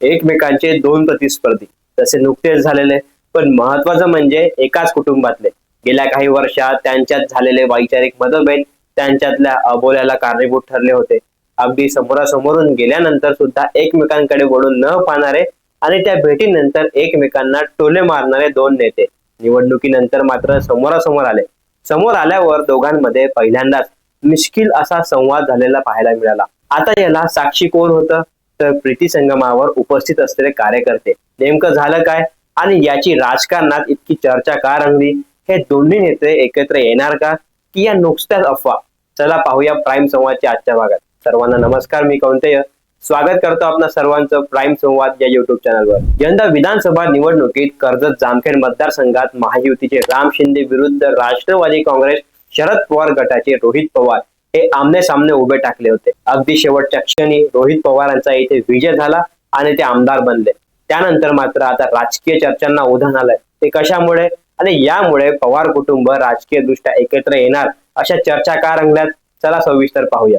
एकमेकांचे दोन प्रतिस्पर्धी. तसे नुकतेच झालेले पण महत्वाचं म्हणजे एकाच कुटुंबातले. गेल्या काही वर्षात त्यांच्यात झालेले वैचारिक मतभेद त्यांच्यातल्या अबोल्याला कारणीभूत ठरले होते. अगदी समोरासमोरून गेल्यानंतर सुद्धा एकमेकांकडे वळून न पाहणारे आणि त्या भेटीनंतर एकमेकांना टोले मारणारे दोन नेते निवडणुकीनंतर मात्र समोरासमोर आले. समोर आल्यावर दोघांमध्ये पहिल्यांदाच मिश्किल असा संवाद झालेला पाहायला मिळाला. आता याला साक्षी कोण होतं? तर प्रीती संगमावर उपस्थित असलेले कार्यकर्ते नेमकं झालं काय? आणि याची राजकारणात इतकी चर्चा का रंगली? हे दोन्ही नेते एकत्र येणार का? की या नुकत्याच अफवा? चला पाहूया प्राईम संवादच्या आजच्या भागात. सर्वांना नमस्कार मी कौंतेय. स्वागत करतो आपल्या सर्वांचं प्राईम संवाद या युट्यूब चॅनलवर. यंदा विधानसभा निवडणुकीत कर्जत जामखेड मतदारसंघात महायुतीचे राम शिंदे विरुद्ध राष्ट्रवादी काँग्रेस शरद पवार गटाचे रोहित पवार. हे आमने सामने उभे टाकले होते. अगदी शेवटच्या क्षणी रोहित पवारांचा इथे विजय झाला आणि ते आमदार बनले. त्यानंतर मात्र आता राजकीय चर्चांना उधाण आलंय. ते कशामुळे? आणि यामुळे पवार कुटुंब राजकीय दृष्ट्या एकत्र येणार अशा चर्चा का रंगल्यात? चला सविस्तर पाहूया.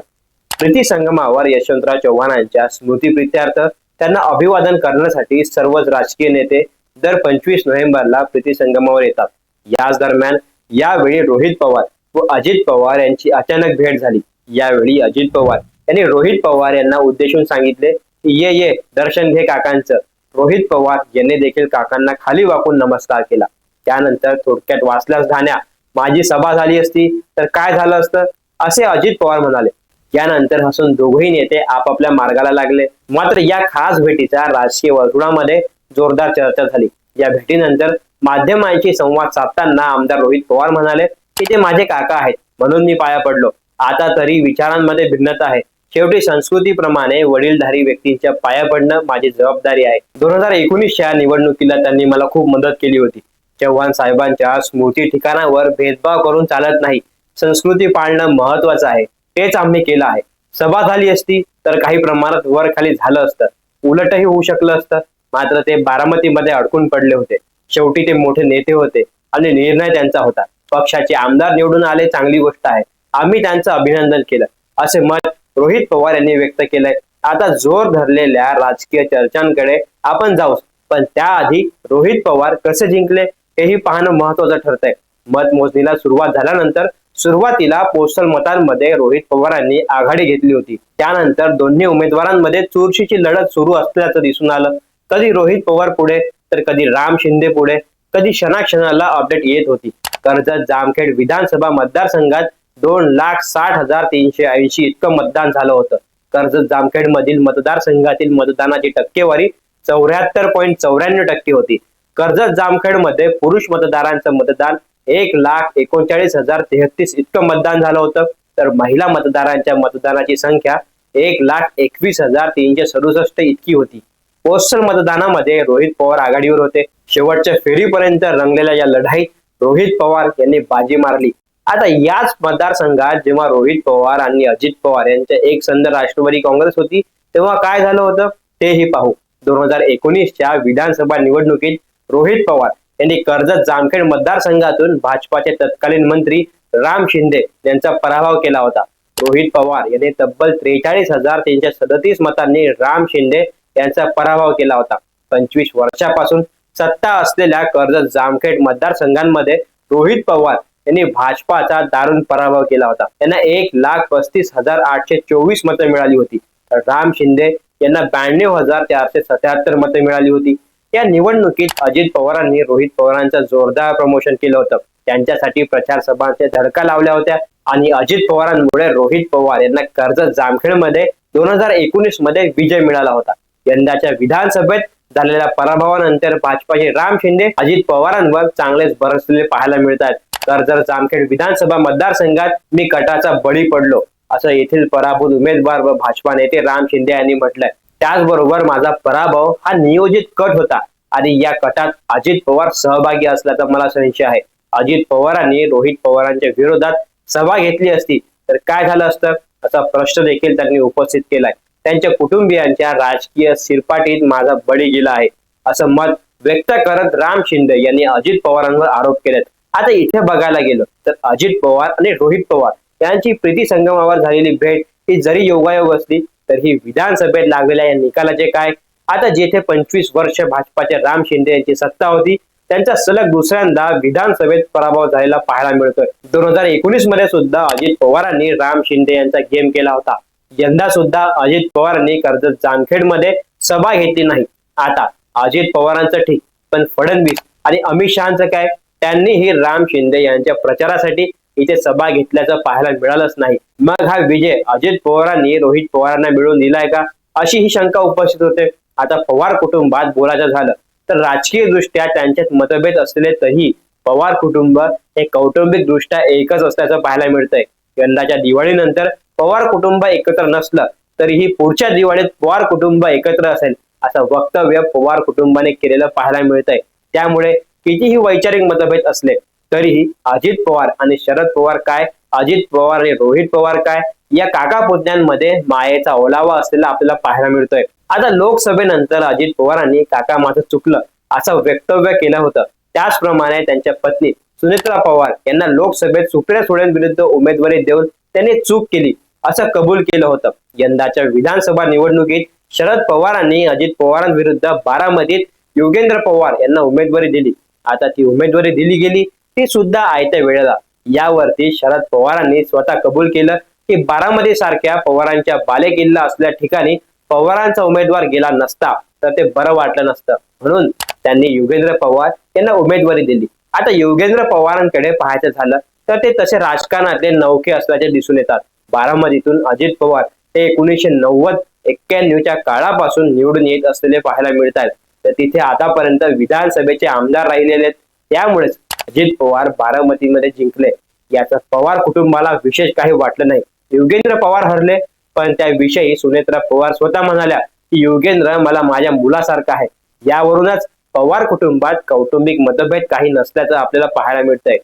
प्रीती संगमावर यशवंतराव चव्हाणांच्या स्मृतीप्रित्यार्थ त्यांना अभिवादन करण्यासाठी सर्वच राजकीय नेते दर पंचवीस नोव्हेंबरला प्रीती संगमावर येतात. याच दरम्यान यावेळी रोहित पवार व अजित पवार यांची अचानक भेट झाली. यावेळी अजित पवार यांनी रोहित पवार यांना उद्देशून सांगितले की ये ये दर्शन घे काकांचं. रोहित पवार यांनी देखील काकांना खाली वाकून नमस्कार केला. त्यानंतर थोडक्यात वाचल्यास धान्या माझी सभा झाली असती तर काय झालं असतं? असे अजित पवार म्हणाले. यानंतर हसून दोघही नेते आपापल्या मार्गाला लागले. मात्र या खास भेटीचा राजकीय वर्तुळामध्ये जोरदार चर्चा झाली. या भेटीनंतर माध्यमांशी संवाद साधताना आमदार रोहित पवार म्हणाले की ते माझे काका आहेत. म्हणून मी पाया पडलो. आता तरी विचारांमध्ये भिन्नता आहे. शेवटी संस्कृतीप्रमाणे वडीलधारी व्यक्तींच्या पाया पडणं माझी जबाबदारी आहे. दोन हजार एकोणीसच्या निवडणुकीला त्यांनी मला खूप मदत केली होती. चव्हाण साहेबांच्या स्मृती ठिकाणावर भेदभाव करून चालत नाही. संस्कृती पाळणं महत्वाचं आहे. तेच आम्ही केलं आहे. सभा झाली असती तर काही प्रमाणात वर खाली झालं असतं. उलटही होऊ शकलं असतं. मात्र ते बारामतीमध्ये अडकून पडले होते. शेवटी ते मोठे नेते होते आणि निर्णय त्यांचा होता. पक्षाचे आमदार निवडून आले चांगली गोष्ट आहे. आम्ही त्यांचं अभिनंदन केलं. असे मत रोहित पवार यांनी व्यक्त केलंय. आता जोर धरलेल्या राजकीय चर्चांकडे आपण जाऊ. पण त्याआधी रोहित पवार कसे जिंकले हेही पाहणं महत्वाचं ठरतंय. मतमोजणीला सुरुवात झाल्यानंतर सुरुवातीला पोस्टल मतांमध्ये रोहित पवारांनी आघाडी घेतली होती. त्यानंतर दोन्ही उमेदवारांमध्ये चुरशीची लढत सुरू असल्याचं दिसून आलं. कधी रोहित पवार पुढे तर कधी राम शिंदे पुढे कधी क्षणाक्षणाला अपडेट येत होती. कर्जत जामखेड विधानसभा मतदारसंघात दोन लाख साठ हजार तीनशे ऐंशी इतकं मतदान झालं होतं. कर्जत जामखेड मधील मतदारसंघातील मतदानाची टक्केवारी चौऱ्याहत्तर पॉईंट चौऱ्याण्णव टक्के होती. कर्जत जामखेडमध्ये पुरुष मतदारांचं मतदान एक लाख एकोणचाळीस हजार तेहतीस इतकं मतदान झालं होतं. तर महिला मतदारांच्या मतदानाची संख्या एक लाख एकवीस हजार तीनशे सदुसष्ट इतकी होती. पोस्टल मतदानामध्ये रोहित पवार आघाडीवर होते. शेवटच्या फेरीपर्यंत रंगलेल्या या लढाईत रोहित पवार यांनी बाजी मारली. आता याच मतदारसंघात जेव्हा रोहित पवार आणि अजित पवार यांच्या एक संध राष्ट्रवादी काँग्रेस होती तेव्हा काय झालं होतं? तेही पाहू. दोन हजार एकोणीसच्या विधानसभा निवडणुकीत रोहित पवार यांनी कर्जत जामखेड मतदारसंघातून भाजपाचे तत्कालीन मंत्री राम शिंदे यांचा पराभव केला होता. रोहित पवार यांनी तब्बल त्रेचाळीस हजार तीनशे सदतीस मतांनी राम शिंदे यांचा पराभव केला होता. पंचवीस वर्षापासून सत्ता असलेल्या कर्जत जामखेड मतदारसंघांमध्ये रोहित पवार यांनी भाजपाचा दारुण पराभव केला होता. त्यांना एक लाख पस्तीस हजार आठशे चोवीस मतं मिळाली होती. तर राम शिंदे यांना ब्याण्णव हजार चारशे सत्याहत्तर मतं मिळाली होती. या निवडणुकीत अजित पवारांनी रोहित पवारांचं जोरदार प्रमोशन केलं होतं. त्यांच्यासाठी प्रचार सभांचे धडका लावल्या होत्या आणि अजित पवारांमुळे रोहित पवार यांना कर्जत जामखेडमध्ये दोन हजार एकोणीसमध्ये विजय मिळाला होता. यंदाच्या विधानसभेत झालेल्या पराभवानंतर भाजपाचे राम शिंदे अजित पवारांवर चांगलेच बरसलेले पाहायला मिळतात. जर जामखेड विधानसभा मतदारसंघात मी कटाचा बळी पडलो असं येथील पराभूत उमेदवार व भाजपा नेते राम शिंदे यांनी म्हटलंय. त्याचबरोबर माझा पराभव हा नियोजित कट होता आणि या कटात अजित पवार सहभागी असल्याचा मला संशय आहे. अजित पवारांनी रोहित पवारांच्या विरोधात सभा घेतली असती तर काय झालं असतं? असा प्रश्न देखील त्यांनी उपस्थित केलाय. त्यांच्या कुटुंबियांच्या राजकीय सिरपाटीत माझा बळी गेला आहे असं मत व्यक्त करत राम शिंदे यांनी अजित पवारांवर आरोप केलेत. आता इथे बघायला गेलं तर अजित पवार आणि रोहित पवार यांची प्रीती संगमावर झालेली भेट ही जरी योगायोग असली तर ही विधानसभेत लागलेल्या या निकालाचे काय? आता जेथे पंचवीस वर्ष भाजपाचे राम शिंदे यांची सत्ता होती त्यांचा सलग दुसऱ्यांदा विधानसभेत पराभव झालेला पाहायला मिळतोय. दोन हजार एकोणीसमध्ये सुद्धा अजित पवारांनी राम शिंदे यांचा गेम केला होता. यंदा सुद्धा अजित पवारांनी कर्जत जामखेडमध्ये सभा घेतली नाही. आता अजित पवारांचं ठीक पण फडणवीस आणि अमित शहाचं काय? त्यांनीही राम शिंदे यांच्या प्रचारासाठी इथे सभा घेतल्याचं पाहायला मिळालंच नाही. मग हा विजय अजित पवारांनी रोहित पवारांना मिळवून दिलाय का? अशी ही शंका उपस्थित होते. आता पवार कुटुंबात बोलायचं झालं तर राजकीय दृष्ट्या त्यांच्यात मतभेद असलेले तरी पवार कुटुंब हे कौटुंबिक दृष्ट्या एकच असल्याचं पाहायला मिळतंय. यंदाच्या दिवाळीनंतर पवार कुटुंब एकत्र नसलं तरीही पुढच्या दिवाळीत पवार कुटुंब एकत्र असेल असं वक्तव्य पवार कुटुंबाने केलेलं पाहायला मिळतंय. त्यामुळे कितीही वैचारिक मतभेद असले तरीही अजित पवार आणि शरद पवार काय? अजित पवार आणि रोहित पवार काय? या काका पुतण्यांमध्ये मायेचा ओलावा असलेला आपल्याला पाहायला मिळतोय. आता लोकसभेनंतर अजित पवारांनी काका माझं चुकलं असं वक्तव्य केलं होतं. त्याचप्रमाणे त्यांच्या पत्नी सुनेत्रा पवार यांना लोकसभेत सुप्रिया सुळेंविरुद्ध उमेदवारी देऊन त्यांनी चूक केली. असं कबूल केलं होतं. यंदाच्या विधानसभा निवडणुकीत शरद पवारांनी अजित पवारांविरुद्ध बारामतीत योगेंद्र पवार यांना उमेदवारी दिली. आता ती उमेदवारी दिली गेली ती सुद्धा आयत्या वेळेला. यावरती शरद पवारांनी स्वतः कबूल केलं की बारामती सारख्या पवारांच्या बालेकिल्ला असल्या ठिकाणी पवारांचा उमेदवार गेला नसता तर ते बरं वाटलं नसतं. म्हणून त्यांनी योगेंद्र पवार यांना उमेदवारी दिली. आता योगेंद्र पवारांकडे पाहायचं झालं तर ते तसे राजकारणातले नौके असल्याचे दिसून येतात. बारामतीतून अजित पवार हे एकोणीसशे नव्वद एक्क्याण्णवच्या काळापासून निवडून येत असलेले पाहायला मिळत आहेत तर तिथे आतापर्यंत विधानसभेचे आमदार राहिलेले आहेत. त्यामुळेच अजित पवार बारामतीमध्ये जिंकले. याचा पवार कुटुंबाला विशेष काही वाटलं नाही. योगेंद्र पवार हरले पण त्याविषयी सुनेत्रा पवार स्वतः म्हणाल्या की योगेंद्र मला माझ्या मुलासारखा आहे. यावरूनच पवार कुटुंबात कौटुंबिक मतभेद काही नसल्याचं आपल्याला पाहायला मिळतंय.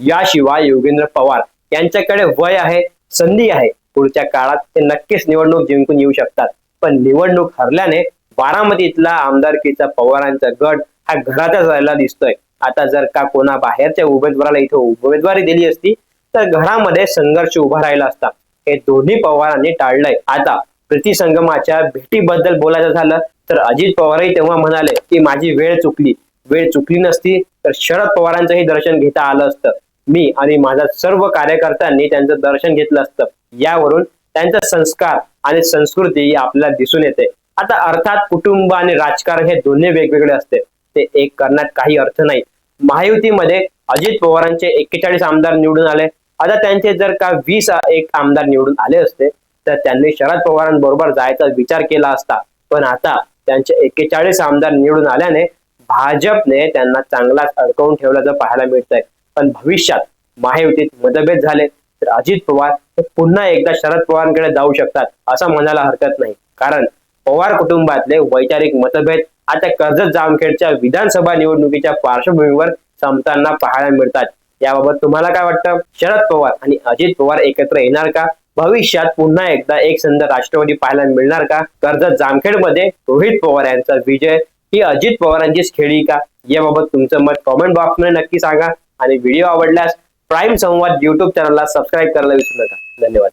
याशिवाय योगेंद्र पवार यांच्याकडे वय आहे संधी आहे. पुढच्या काळात ते नक्कीच निवडणूक जिंकून येऊ शकतात. पण निवडणूक हरल्याने बारामतीतला आमदारकीचा पवारांचा गट हा घरातच राहायला दिसतोय. आता जर का कोणा बाहेरच्या उमेदवाराला इथं उमेदवारी दिली असती तर घरामध्ये संघर्ष उभा राहिला असता. हे दोन्ही पवारांनी टाळलंय. आता प्रीती संगमाच्या भेटीबद्दल बोलायचं झालं तर अजित पवारही तेव्हा म्हणाले की माझी वेळ चुकली. वेळ चुकली नसती तर शरद पवारांचंही दर्शन घेता आलं असतं. मी आणि माझ्या सर्व कार्यकर्त्यांनी त्यांचं दर्शन घेतलं असतं. यावरून त्यांचा संस्कार आणि संस्कृती आपल्याला दिसून येते. आता अर्थात कुटुंब आणि राजकारण हे दोन्ही वेगवेगळे असते. ते एक करण्यात काही अर्थ नाही. महायुतीमध्ये अजित पवारांचे एक्केचाळीस आमदार निवडून आले. आता त्यांचे जर का वीस एक आमदार निवडून आले असते तर त्यांनी शरद पवारांबरोबर जायचा विचार केला असता. पण आता त्यांचे एक्केचाळीस आमदार निवडून आल्याने भाजपने त्यांना चांगलाच अडकवून ठेवल्याचं पाहायला मिळतंय. पण भविष्यात महायुतीत मतभेद झाले तर अजित पवार हे पुन्हा एकदा शरद पवारांकडे जाऊ शकतात असं म्हणायला हरकत नाही. कारण पवार कुटुंबातले वैचारिक मतभेद आता कर्जत जामखेडच्या विधानसभा निवडणुकीच्या पार्श्वभूमीवर संपताना पाहायला मिळतात. याबाबत तुम्हाला काय वाटतं? शरद पवार आणि अजित पवार एकत्र येणार का? भविष्यात पुन्हा एकदा एक संध राष्ट्रवादी पाहायला मिळणार का? कर्जत जामखेडमध्ये रोहित पवार यांचा विजय ही अजित पवारांचीच खेळी का याबाबत तुमचं मत कॉमेंट बॉक्समध्ये नक्की सांगा. आणि व्हिडिओ आवडल्यास प्राईम संवाद युट्यूब चॅनलला सबस्क्राईब करायला विसरू नका. धन्यवाद.